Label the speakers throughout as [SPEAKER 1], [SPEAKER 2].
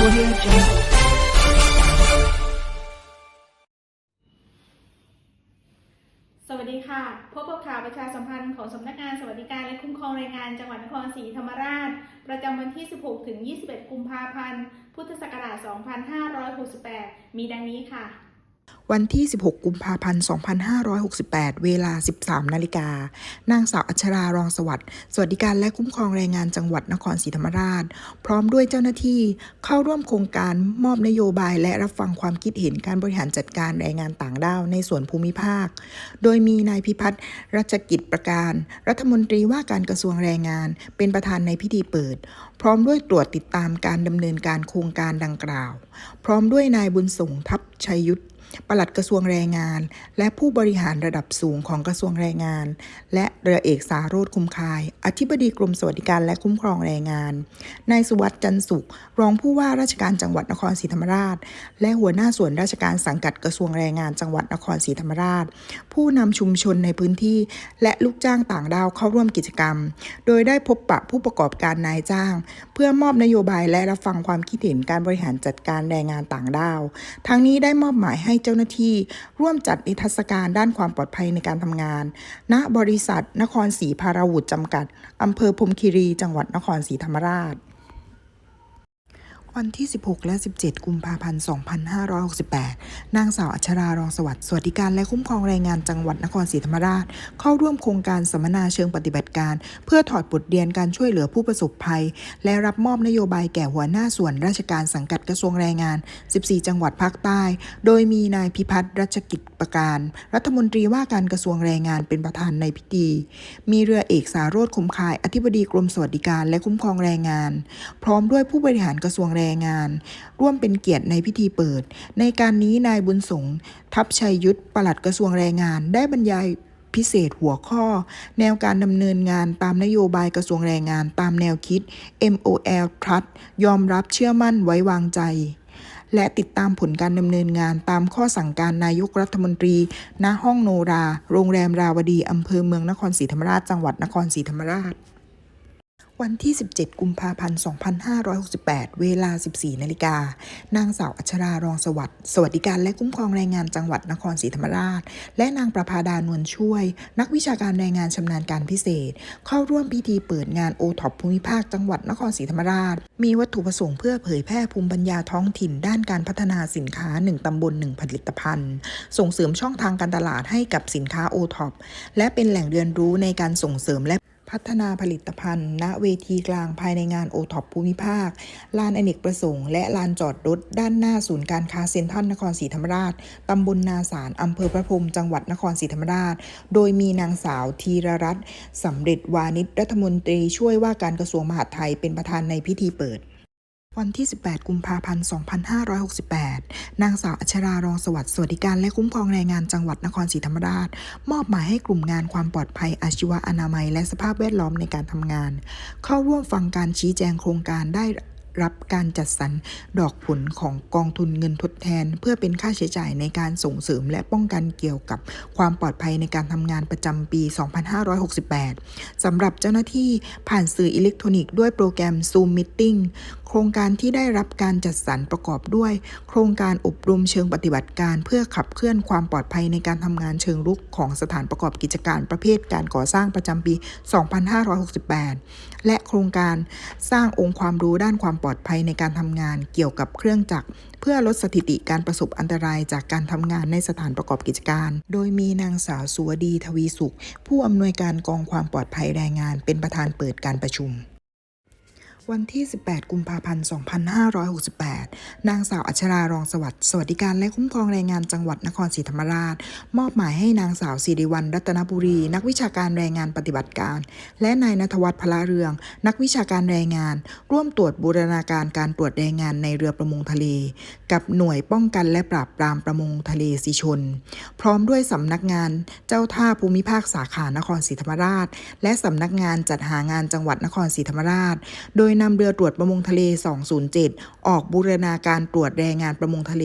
[SPEAKER 1] สวัสดีค่ะพบกับข่าวประชาสัมพันธ์ของสำนักงานสวัสดิการและคุ้มครองแรงงานจังหวัดนครศรีธรรมราช ประจำวันที่ 16 ถึง 21 กุมภาพันธ์ พุทธศักราช 2568 มีดังนี้ค่ะ
[SPEAKER 2] วันที่ 16 กุมภาพันธ์ 2568 เวลา 13 นาฬิกา นางสาวอัชรารองสวัสดิ์ สวัสดิการและคุ้มครองแรงงานจังหวัดนครศรีธรรมราช พร้อมด้วยเจ้าหน้าที่เข้าร่วมโครงการมอบนโยบายและรับฟังความคิดเห็นการบริหารจัดการแรงงานต่างด้าวในส่วนภูมิภาค โดยมีนายพิพัฒน์รัชกิจประการ รัฐมนตรีว่าการกระทรวงแรงงาน เป็นประธานในพิธีเปิด พร้อมด้วยตรวจติดตามการดำเนินการโครงการดังกล่าว พร้อมด้วยนายบุญส่งทัพชัยยุทธ ปลัดกระทรวงแรงงาน และผู้บริหารระดับสูงของกระทรวงแรงงาน และเรือเอกสาโรธคุมคาย อธิบดีกรมสวัสดิการและคุ้มครองแรงงาน นายสุวัสด์จันทร์สุข รองผู้ว่าราชการจังหวัดนครศรีธรรมราช และหัวหน้าส่วนราชการสังกัดกระทรวงแรงงานจังหวัดนครศรีธรรมราช ผู้นำชุมชนในพื้นที่ และลูกจ้างต่างด้าวเข้าร่วมกิจกรรม โดยได้พบปะผู้ประกอบการนายจ้าง เพื่อมอบนโยบายและรับฟังความคิดเห็นการบริหารจัดการแรงงานต่างด้าว ทั้งนี้ได้มอบหมายให้เจ้าหน้าที่ ร่วมจัดนิทรรศการด้านความปลอดภัยในการทำงาน ณบริษัท นครศรีพาราวุธจำกัดอำเภอพมคีรี จังหวัดนครศรีธรรมราช วันที่ 16 และ 17 กุมภาพันธ์ 2568 นางสาวอัชรารองสวัสดิ์สวัสดิการและคุ้มครองแรงงานจังหวัดนครศรีธรรมราช เข้าร่วมโครงการสัมมนาเชิงปฏิบัติการ เพื่อถอดบทเรียนการช่วยเหลือผู้ประสบภัย และรับมอบนโยบายแก่หัวหน้าส่วนราชการสังกัดกระทรวงแรงงาน 14 จังหวัดภาคใต้ โดยมีนายพิพัฒน์รัชกิจประการ รัฐมนตรีว่าการกระทรวงแรงงานเป็นประธานในพิธี มีเรือเอกสารโรธคมคาย อธิบดีกรมสวัสดิการและคุ้มครองแรงงาน พร้อมด้วยผู้บริหารกระทรวงแรงงาน ร่วมเป็นเกียรติในพิธีเปิด ในการนี้นายบุญสงฆ์ทัพชัยยุทธปลัดกระทรวงแรงงาน ได้บรรยายพิเศษหัวข้อ แนวการดำเนินงานตามนโยบายกระทรวงแรงงานตามแนวคิด MOL Trust ยอมรับเชื่อมั่นไว้วางใจ และติดตามผลการดำเนินงานตามข้อสั่งการนายกรัฐมนตรี ณห้องโนรา โรงแรมราวดีอำเภอเมืองนครศรีธรรมราช จังหวัดนครศรีธรรมราช วันที่ 17 กุมภาพันธ์ 2568 เวลา 14 นาฬิกา นางสาวอัชรารองสวัสดิ์สวัสดิการและคุ้มครองแรงงานจังหวัดนครศรีธรรมราช และนางประภาดานวลช่วย นักวิชาการแรงงานชำนาญการพิเศษ เข้าร่วมพิธีเปิดงานโอท็อปภูมิภาคจังหวัดนครศรีธรรมราช มีวัตถุประสงค์เพื่อเผยแพร่ภูมิปัญญาท้องถิ่น ด้านการพัฒนาสินค้า 1 ตำบล 1 ผลิตภัณฑ์ ส่งเสริมช่องทางการตลาดให้กับสินค้าโอท็อปและเป็นแหล่งเรียนรู้ในการส่งเสริมและ พัฒนาผลิตภัณฑ์ ณเวทีกลางภายในงานโอท็อปภูมิภาค ลานอเนกประสงค์ และลานจอดรถด้านหน้าศูนย์การค้าเซ็นทรัลนครศรีธรรมราช ตำบลนาสารอำเภอพระพรมจังหวัดนครศรีธรรมราช โดยมีนางสาวธีรรัตน์สำเร็จวานิชรัฐมนตรีช่วยว่าการกระทรวงมหาดไทยเป็นประธานในพิธีเปิด วันที่ 18 กุมภาพันธ์ 2568 นางสาวอัชรารองสวัสดิ์สวัสดิการและคุ้มครองแรงงานจังหวัดนครศรีธรรมราช มอบหมายให้กลุ่มงานความปลอดภัยอาชีวะอนามัย และสภาพแวดล้อมในการทำงาน เข้าร่วมฟังการชี้แจงโครงการได้ รับการจัดสรรดอกผลของกองทุนเงินทดแทน เพื่อเป็นค่าใช้จ่ายในการส่งเสริมและป้องกันเกี่ยวกับความปลอดภัยในการทำงานประจำปี 2568 สำหรับเจ้าหน้าที่ผ่านสื่ออิเล็กทรอนิกส์ด้วยโปรแกรม Zoom Meeting โครงการที่ได้รับการจัดสรรประกอบด้วย โครงการอบรมเชิงปฏิบัติการ เพื่อขับเคลื่อนความปลอดภัยในการทำงานเชิงรุกของสถานประกอบกิจการประเภทการก่อสร้างประจำปี 2568 และโครงการสร้างองค์ความรู้ด้านความปลอดภัยในการทำงานเกี่ยวกับเครื่องจักร เพื่อลดสถิติการประสบอันตรายจากการทำงานในสถานประกอบกิจการ โดยมีนางสาวสุวดีทวีสุข ผู้อำนวยการกองความปลอดภัยแรงงานเป็นประธานเปิดการประชุม วันที่ 18 กุมภาพันธ์ 2568 นางสาวอัชรารองสวัสดิ์สวัสดิการและคุ้มครองแรงงานจังหวัดนครศรีธรรมราช มอบหมายให้นางสาวสิริวัลรัตนบุรี นักวิชาการแรงงานปฏิบัติการ และนายนทวัฒน์พละเรือง นักวิชาการแรงงาน ร่วมตรวจบูรณาการการตรวจแรงงานในเรือประมงทะเล กับหน่วยป้องกันและปราบปรามประมงทะเลสีชน พร้อมด้วยสำนักงานเจ้าท่าภูมิภาคสาขานครศรีธรรมราช และสำนักงานจัดหางานจังหวัดนครศรีธรรมราช โดยนำเรือตรวจประมงทะเล 207 ออกบูรณาการตรวจแรงงานประมงทะเล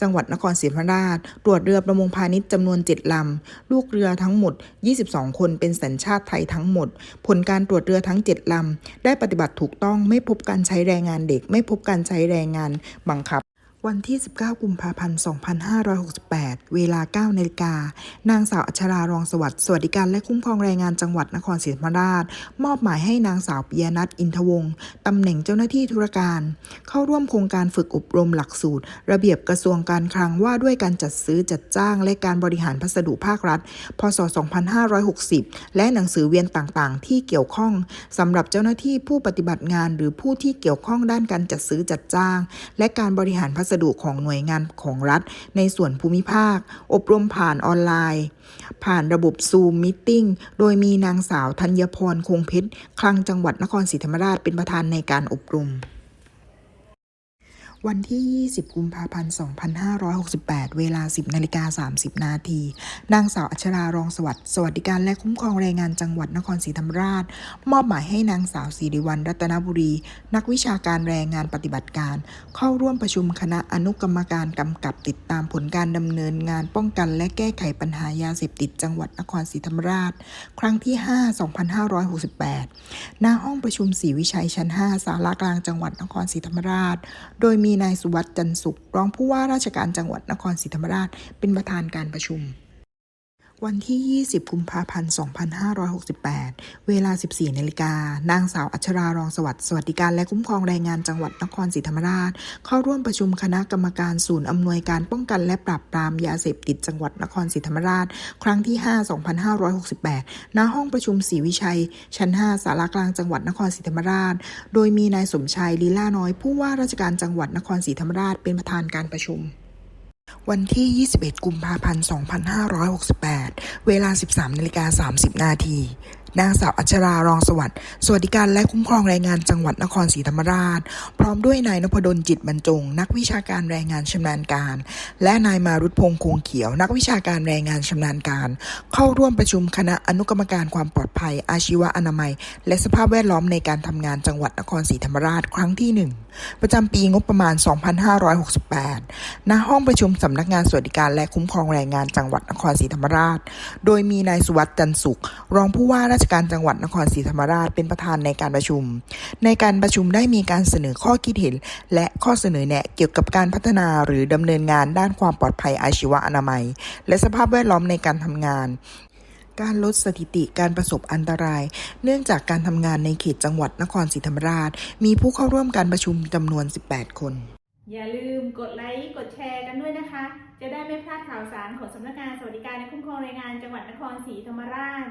[SPEAKER 2] จังหวัดนครศรีธรรมราช ตรวจเรือประมงพาณิชย์จำนวน 7 ลำ ลูกเรือทั้งหมด 22 คนเป็นสัญชาติไทยทั้งหมด ผลการตรวจเรือทั้ง 7 ลำ ได้ปฏิบัติถูกต้องไม่พบการใช้แรงงานเด็ก ไม่พบการใช้แรงงานบังคับ วันที่ 19 กุมภาพันธ์ 2568 เวลา 9นาฬิกา นางสาวอัชรารองสวัสดิ์ สวัสดิการและคุ้มครองแรงงานจังหวัดนครศรีธรรมราช มอบหมายให้นางสาวปิยนัทอินทวงศ์ตำแหน่งเจ้าหน้าที่ธุรการ เข้าร่วมโครงการฝึกอบรมหลักสูตร ระเบียบกระทรวงการคลังว่าด้วยการจัดซื้อจัดจ้างและการบริหารพัสดุภาครัฐ พศ 2560 และหนังสือเวียนต่างๆ ที่เกี่ยวข้องสำหรับเจ้าหน้าที่ผู้ปฏิบัติงาน หรือผู้ที่เกี่ยวข้องด้านการจัดซื้อจัดจ้าง และการบริหารพัสดุของหน่วยงานของรัฐในส่วนภูมิภาค อบรมผ่านออนไลน์ ผ่านระบบ Zoom Meeting โดยมีนางสาวธัญพรคงเพชรคลังจังหวัดนครศรีธรรมราชเป็นประธานในการอบรม วันที่ 20 กุมภาพันธ์ 2568 เวลา 10นาฬิกา30 นาที นางสาวอัชรารองสวัสดิ์สวัสดิการและคุ้มครองแรงงานจังหวัดนครศรีธรรมราช มอบหมายให้นางสาวสิริวัลรัตนบุรี นักวิชาการแรงงานปฏิบัติการ เข้าร่วมประชุมคณะอนุกรรมการกำกับติดตามผลการดำเนินงานป้องกัน และแก้ไขปัญหายาเสพติดจังหวัดนครศรีธรรมราช ครั้งที่ 5 2568 หน้าห้องประชุมศรีวิชัยชั้น 5 สารากลางจังหวัดนครศรีธรรมราช โดยมีนายสุวัสด์จันทร์สุข รองผู้ว่าราชการจังหวัดนครศรีธรรมราช เป็นประธานการประชุม วันที่ 20 กุมภาพันธ์ 2568 เวลา 14 นาฬิกา นางสาวอัชรารองสวัสดิ์ สวัสดิการและคุ้มครองแรงงานจังหวัดนครศรีธรรมราช เข้าร่วมประชุมคณะกรรมการศูนย์อำนวยการป้องกันและปราบปรามยาเสพติดจังหวัดนครศรีธรรมราช ครั้งที่ 5 2568 ณ ห้องประชุมศรีวิชัย ชั้น5สารากลางจังหวัดนครศรีธรรมราช โดยมีนายสมชายลีลาน้อย ผู้ว่าราชการจังหวัดนครศรีธรรมราชเป็นประธานการประชุม วันที่21กุมภาพันธ์2568เวลา13นาฬิกา30นาที นางสาวอัชรารองสวัสดิ์สวัสดิการและคุ้มครองแรงงานจังหวัดนครศรีธรรมราช พร้อมด้วยนายนพดลจิตบรรจง นักวิชาการแรงงานชำนาญการ และนายมารุตพงษ์คงเขียว นักวิชาการแรงงานชำนาญการ เข้าร่วมประชุมคณะอนุกรรมการความปลอดภัย อาชีวะอนามัย และสภาพแวดล้อมในการทำงานจังหวัดนครศรีธรรมราชครั้งที่ 1 ประจำปีงบประมาณ 2568 ณ ห้องประชุมสำนักงานสวัสดิการและคุ้มครองแรงงานจังหวัดนครศรีธรรมราช โดยมีนายสุวัสด์จันทร์สุข รองผู้ว่าราชการจังหวัดนครศรีธรรมราชเป็นประธานในการประชุม ในการประชุมได้มีการเสนอข้อคิดเห็น และข้อเสนอแนะเกี่ยวกับการพัฒนาหรือดำเนินงานด้านความปลอดภัยอาชีวะอนามัย และสภาพแวดล้อมในการทำงานการลดสถิติการประสบอันตราย เนื่องจากการทำงานในเขตจังหวัดนครศรีธรรมราช มีผู้เข้าร่วมการประชุมจำนวน 18 คน
[SPEAKER 1] อย่าลืมกดไลค์กดแชร์กันด้วยนะคะ จะได้ไม่พลาดข่าวสารของสำนักงานสวัสดิการและคุ้มครองแรงงานจังหวัดนครศรีธรรมราช